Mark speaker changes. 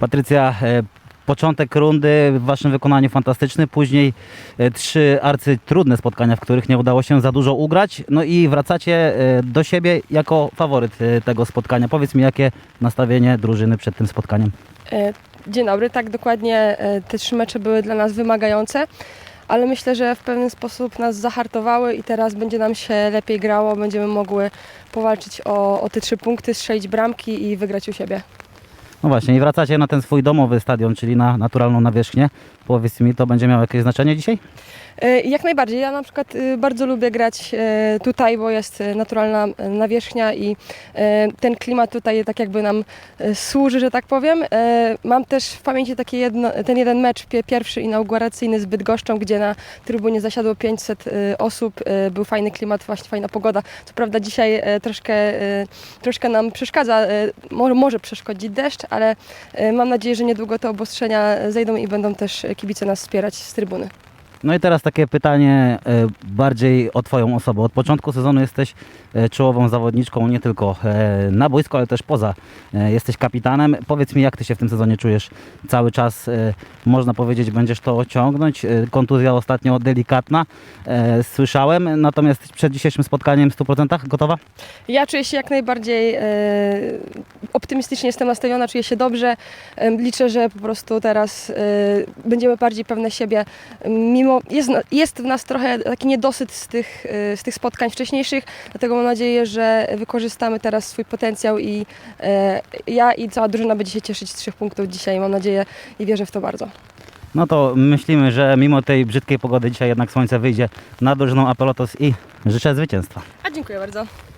Speaker 1: Patrycja, e, początek rundy w waszym wykonaniu fantastyczny, później e, trzy arcytrudne spotkania, w których nie udało się za dużo ugrać, no i wracacie e, do siebie jako faworyt tego spotkania. Powiedz mi, jakie nastawienie drużyny przed tym spotkaniem?
Speaker 2: Dzień dobry, tak dokładnie te trzy mecze były dla nas wymagające, ale myślę, że w pewien sposób nas zahartowały i teraz będzie nam się lepiej grało, będziemy mogły powalczyć o, o te trzy punkty, strzelić bramki i wygrać u siebie.
Speaker 1: No właśnie, i wracacie na ten swój domowy stadion, czyli na naturalną nawierzchnię. Powiedz mi, to będzie miało jakieś znaczenie dzisiaj?
Speaker 2: E, Jak najbardziej. Ja na przykład y, bardzo lubię grać e, tutaj, bo jest e, naturalna nawierzchnia i ten klimat tutaj tak jakby nam służy, że tak powiem. Mam też w pamięci jedno, ten jeden mecz, pie- pierwszy inauguracyjny z Bydgoszczą, gdzie na trybunie zasiadło 500 e, osób. Był fajny klimat, właśnie fajna pogoda. Co prawda dzisiaj troszkę, troszkę nam przeszkadza, może, przeszkodzić deszcz, ale mam nadzieję, że niedługo te obostrzenia zejdą i będą też kibice nas wspierać z trybuny.
Speaker 1: No i teraz takie pytanie e, bardziej o Twoją osobę. Od początku sezonu jesteś e, czołową zawodniczką nie tylko e, na boisku, ale też poza. E, Jesteś kapitanem. Powiedz mi, jak Ty się w tym sezonie czujesz? Cały czas, można powiedzieć, będziesz to ciągnąć. Kontuzja ostatnio delikatna, słyszałem. Natomiast przed dzisiejszym spotkaniem w 100% gotowa?
Speaker 2: Ja czuję się jak najbardziej optymistycznie jestem nastawiona, czuję się dobrze. Liczę, że po prostu teraz będziemy bardziej pewne siebie. Mimo jest, na- jest w nas trochę taki niedosyt z tych, e, z tych spotkań wcześniejszych, dlatego mam nadzieję, że wykorzystamy teraz swój potencjał i e, ja i cała drużyna będzie się cieszyć z trzech punktów dzisiaj. Mam nadzieję i wierzę w to bardzo.
Speaker 1: No to myślimy, że mimo tej brzydkiej pogody dzisiaj jednak słońce wyjdzie na drużyną Apelotos i życzę zwycięstwa.
Speaker 2: A dziękuję bardzo.